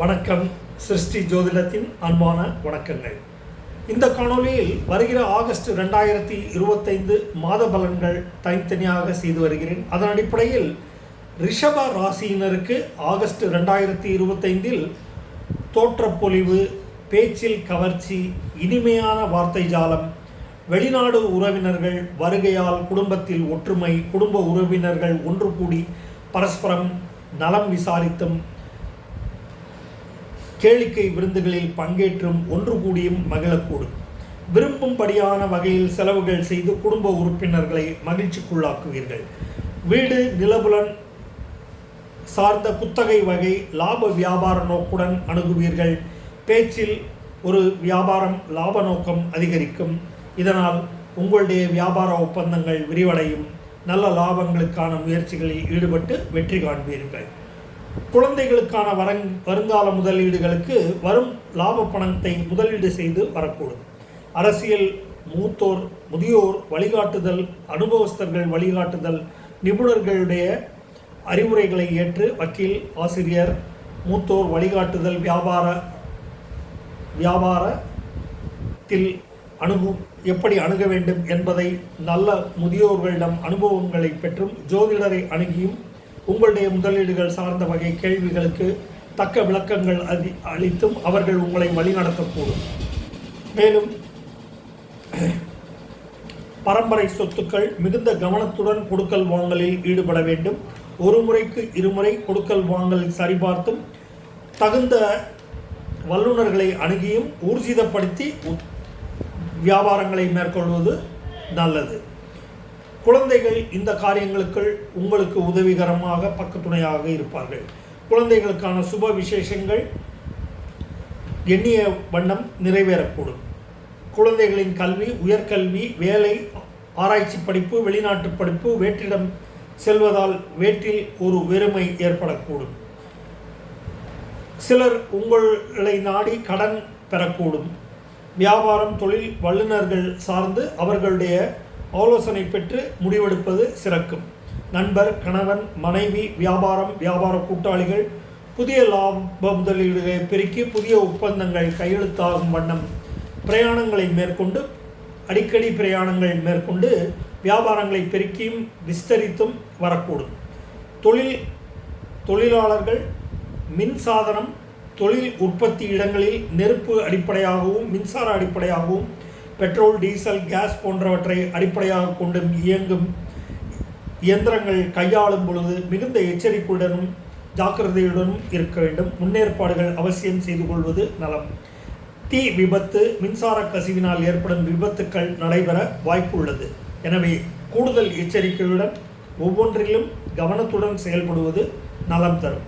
வணக்கம் சிருஷ்டி ஜோதிடத்தின் அன்பான வணக்கங்கள். இந்த காணொளியில் வருகிற ஆகஸ்ட் ரெண்டாயிரத்தி இருபத்தைந்து மாத பலன்கள் தனித்தனியாக செய்து வருகிறேன். அதன் அடிப்படையில் ரிஷப ராசியினருக்கு ஆகஸ்ட் ரெண்டாயிரத்தி இருபத்தைந்தில் தோற்றப்பொலிவு பேச்சில் கவர்ச்சி இனிமையான வார்த்தை ஜாலம் வெளிநாடு உறவினர்கள் வருகையால் குடும்பத்தில் ஒற்றுமை குடும்ப உறவினர்கள் ஒன்று கூடி பரஸ்பரம் நலம் விசாரித்தும் கேளிக்கை விருந்துகளில் பங்கேற்றும் ஒன்று கூடியும் மகிழக்கூடும் விரும்பும்படியான வகையில் செலவுகள் செய்து குடும்ப உறுப்பினர்களை மகிழ்ச்சிக்குள்ளாக்குவீர்கள். வீடு நிலபுலன் சார்ந்த குத்தகை வகை லாப வியாபார நோக்குடன் அணுகுவீர்கள். பேச்சில் ஒரு வியாபாரம் லாப நோக்கம் அதிகரிக்கும். இதனால் உங்களுடைய வியாபார ஒப்பந்தங்கள் விரிவடையும். நல்ல லாபங்களுக்கான முயற்சிகளில் ஈடுபட்டு வெற்றி காண்பீர்கள். குழந்தைகளுக்கான வரங் வருங்கால முதலீடுகளுக்கு வரும் லாப பணத்தை முதலீடு செய்து வரக்கூடும். அரசியல் மூத்தோர் முதியோர் வழிகாட்டுதல் அனுபவஸ்தர்கள் வழிகாட்டுதல் நிபுணர்களுடைய அறிவுரைகளை ஏற்று வக்கீல் ஆசிரியர் மூத்தோர் வழிகாட்டுதல் வியாபார வியாபாரத்தில் அணுகு எப்படி அணுக வேண்டும் என்பதை நல்ல முதியோர்களிடம் அனுபவங்களை பெற்றும் ஜோதிடரை அணுகியும் உங்களுடைய முதலீடுகள் சார்ந்த வகை கேள்விகளுக்கு தக்க விளக்கங்கள் அதி அளித்தும் அவர்கள் உங்களை வழிநடத்தக்கூடும். மேலும் பரம்பரை சொத்துக்கள் மிகுந்த கவனத்துடன் கொடுக்கல் வாங்கலில் ஈடுபட வேண்டும். ஒரு முறைக்கு இருமுறை கொடுக்கல் வாங்கல் சரிபார்த்தும் தகுந்த வல்லுநர்களை அணுகியும் ஊர்ஜிதப்படுத்தி வியாபாரங்களை மேற்கொள்வது நல்லது. குழந்தைகள் இந்த காரியங்களுக்குள் உங்களுக்கு உதவிகரமாக பக்கத்துணையாக இருப்பார்கள். குழந்தைகளுக்கான சுப விசேஷங்கள் எண்ணிய வண்ணம் நிறைவேறக்கூடும். குழந்தைகளின் கல்வி உயர்கல்வி வேலை ஆராய்ச்சி படிப்பு வெளிநாட்டு படிப்பு வேற்றிடம் செல்வதால் வேற்றில் ஒரு வெறுமை ஏற்படக்கூடும். சிலர் உங்களை நாடி கடன் பெறக்கூடும். வியாபாரம் தொழில் வல்லுநர்கள் சார்ந்து அவர்களுடைய ஆலோசனை பெற்று முடிவெடுப்பது சிறக்கும். நண்பர் கணவன் மனைவி வியாபாரம் வியாபார கூட்டாளிகள் புதிய லாப முதலீடுகளை பெருக்கி புதிய ஒப்பந்தங்கள் கையெழுத்தாகும் வண்ணம் பிரயாணங்களை மேற்கொண்டு அடிக்கடி பிரயாணங்கள் மேற்கொண்டு வியாபாரங்களை பெருக்கியும் விஸ்தரித்தும் வரக்கூடும். தொழில் தொழிலாளர்கள் மின்சாதனம் தொழில் உற்பத்தி இடங்களில் நெருப்பு அடிப்படையாகவும் மின்சார அடிப்படையாகவும் பெட்ரோல் டீசல் கேஸ் போன்றவற்றை அடிப்படையாக கொண்டு இயங்கும் இயந்திரங்கள் கையாளும் பொழுது மிகுந்த எச்சரிக்கையுடனும் ஜாக்கிரதையுடனும் இருக்க வேண்டும். முன்னேற்பாடுகள் அவசியம் செய்து கொள்வது நலம். தீ விபத்து மின்சார கசிவினால் ஏற்படும் விபத்துக்கள் நடைபெற வாய்ப்புள்ளது எனவே கூடுதல் எச்சரிக்கையுடன் ஒவ்வொன்றிலும் கவனத்துடன் செயல்படுவது நலம் தரும்.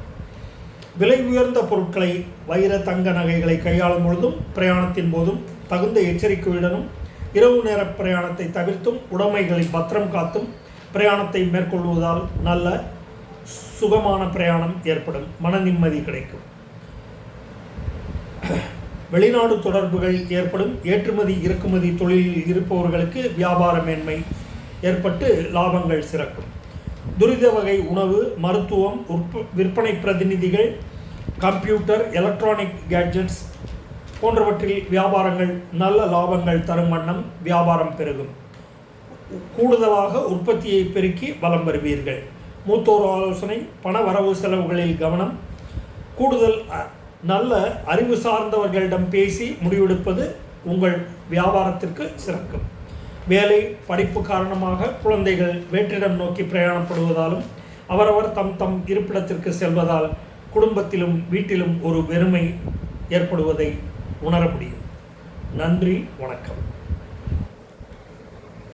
விலை உயர்ந்த பொருட்களை வைர தங்க நகைகளை கையாளும் பொழுதும் பிரயாணத்தின் போதும் தகுந்த எச்சரிக்கையுடனும் இரவு நேர பிரயாணத்தை தவிர்த்தும் உடைமைகளை பத்திரம் காத்தும் பிரயாணத்தை மேற்கொள்வதால் நல்ல சுகமான பிரயாணம் ஏற்படும். மன நிம்மதி கிடைக்கும். வெளிநாடு தொடர்புகள் ஏற்படும். ஏற்றுமதி இறக்குமதி தொழிலில் இருப்பவர்களுக்கு வியாபார மேன்மை ஏற்பட்டு லாபங்கள் சிறக்கும். துரித வகை உணவு மருத்துவம் உற்ப விற்பனை பிரதிநிதிகள் கம்ப்யூட்டர் எலக்ட்ரானிக் கேட்ஜெட்ஸ் போன்றவற்றில் வியாபாரங்கள் நல்ல லாபங்கள் தரும் வண்ணம் வியாபாரம் பெருகும். கூடுதலாக உற்பத்தியை பெருக்கி வலம் வருவீர்கள். மூத்தோர் ஆலோசனை பண வரவு செலவுகளில் கவனம். கூடுதல் நல்ல அறிவு சார்ந்தவர்களிடம் பேசி முடிவெடுப்பது உங்கள் வியாபாரத்திற்கு சிறக்கும். வேலை படிப்பு காரணமாக குழந்தைகள் வேற்றிடம் நோக்கி பிரயாணப்படுவதாலும் அவரவர் தம் தம் இருப்பிடத்திற்கு செல்வதால் குடும்பத்திலும் வீட்டிலும் ஒரு வெறுமை ஏற்படுவதை உணர முடியும் நன்றி வணக்கம்.